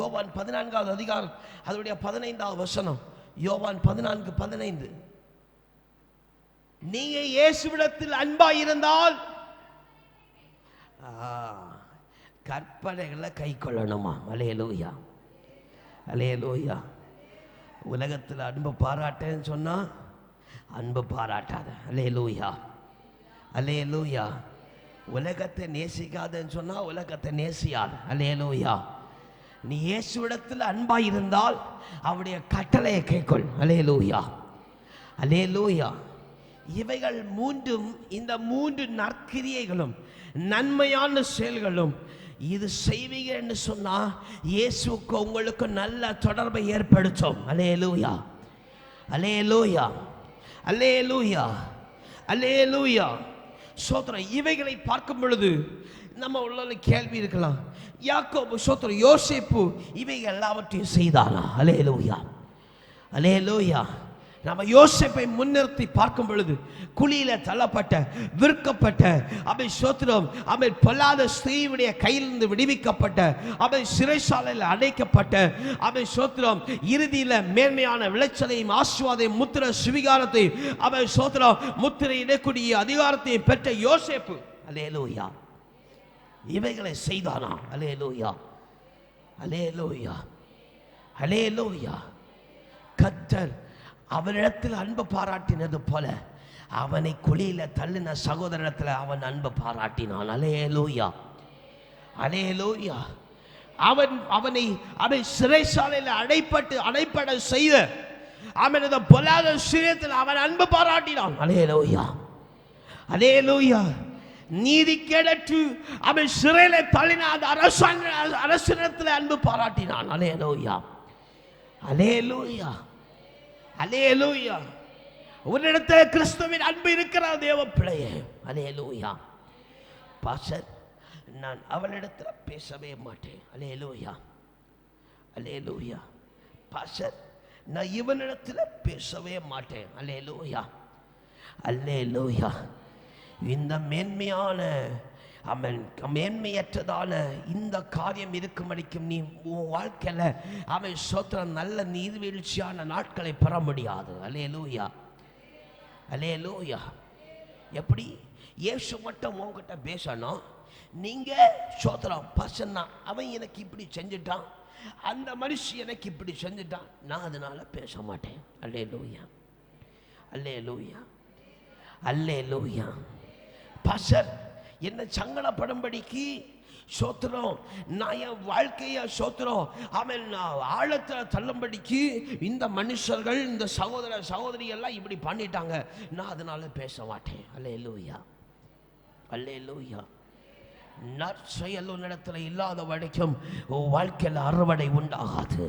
யோவான் பதினான்காவது அதிகாரம் அதனுடைய பதினைந்தாவது வசனம். யோவான் பதினான்கு பதினைந்து. நீங்க இயேசுவிடத்தில் அன்பா இருந்தால் கற்பனைகளை கை கொள்ளணுமா? அலையலூயா அலையலூயா உலகத்தில் அன்பு பாராட்டேன்னு சொன்னா அன்பு பாராட்டாத. அலையலூயா அலையலூயா உலகத்தை நேசிக்காதன்னு சொன்னா உலகத்தை நேசியாத. அலையலூயா நீ இயேசுவிடத்தில் அன்பாக இருந்தால் அவருடைய கட்டளையை கேட்கொள். அலே லூயா அலே லூயா இவைகள் மூன்றும் இந்த மூன்று நற்கிரியைகளும் நன்மையான செயல்களும். இது செய்வீங்கன்னு சொன்னால் இயேசுக்கு உங்களுக்கு நல்ல தொடர்பை ஏற்படுத்தும். அலே லூயா அலே லூயா சோத்திரம் இவைகளை பார்க்கும் பொழுது நம்ம உள்ள கேள்வி இருக்கலாம். யாக்கோபு சோத்திரம் யோசேப்பு இவை எல்லாவற்றையும் செய்தானா அலே லோயா அலே லோயா நம்ம யோசிப்பை முன்னிறுத்தி பார்க்கும் பொழுது குழியில தள்ளப்பட்ட விற்கப்பட்ட அவை சோத்திரம் அவை பொல்லாத ஸ்திரீவுடைய கையிலிருந்து விடுவிக்கப்பட்ட அவை சிறைசாலையில் அடைக்கப்பட்ட அவை சோத்திரம் இறுதியில் மேன்மையான விளைச்சலையும் ஆசுவாதையும் முத்திர சுவிகாரத்தையும் அவை சோத்திரம் முத்திரை இடக்கூடிய அதிகாரத்தையும் பெற்ற யோசேப்பு. அலேலூயா இவைகளை செய்தானா? அலேலூயா அலே லோயா கத்தர் அவனிடத்தில் அன்பு பாராட்டினது போல அவனை குழியில தள்ளின சகோதரத்தில் அவன் அன்பு பாராட்டினான். அலே லோயா அலே லோயா அவன் அவனை அவன் சிறைசாலையில் அடைப்பட்டு அடைப்பட செய்த அவனது பொல்லாத சிறையத்தில் அவன் அன்பு பாராட்டினான். அலே லோயா அலே லோயா நீதி கேடற்று அவன் சிறையில தள்ளின அந்த அரசாங்க அரசினத்தில் அன்பு பாராட்டினான். அலே லோயா அலே அலேலூயா. அலேலூயா. அலேலூயா. உன்னிடத்தில் கிறிஸ்துவின் அன்பு இருக்கிற தேவ பிள்ளையே? அலே அலேலூயா. பாசர் நான் அவளிடத்தில் பேசவே மாட்டேன். அலேலூயா. அலேலூயா. பாசர் நான் இவனிடத்தில் பேசவே மாட்டேன். அலே லோயா அல்லே அல்லேலூயா இந்த மேன்மையான அவன் மேன்மையற்றதால இந்த காரியம் இருக்கும் வரைக்கும் நீ உன் வாழ்க்கையில் அவன் சோத்திர நல்ல நீர்வீழ்ச்சியான நாட்களை பெற முடியாது. அல்லே லூயா அலே லூயா எப்படி? ஏசு மட்டும் உங்ககிட்ட பேசணும். நீங்கள் சோத்திரம் பசன்னா அவன் எனக்கு இப்படி செஞ்சுட்டான். அந்த மனுஷி எனக்கு இப்படி செஞ்சுட்டான். நான் அதனால் பேச மாட்டேன். அல்லே லூயா அல்லே லூயா அல்லே லூயா பசர் என்ன சங்கடப்படும்படிக்கு சோத்திரம். நான் என் வாழ்க்கைய சோத்திரம். அவன் ஆழத்தில் தள்ளும்படிக்கு இந்த மனுஷர்கள் இந்த சகோதர சகோதரி எல்லாம் இப்படி பண்ணிட்டாங்க. நான் அதனால பேச மாட்டேன். அல்லே லூயா அல்லே லூயா நற்செயல் இடத்துல இல்லாத வரைக்கும் வாழ்க்கையில் அறுவடை உண்டாகாது.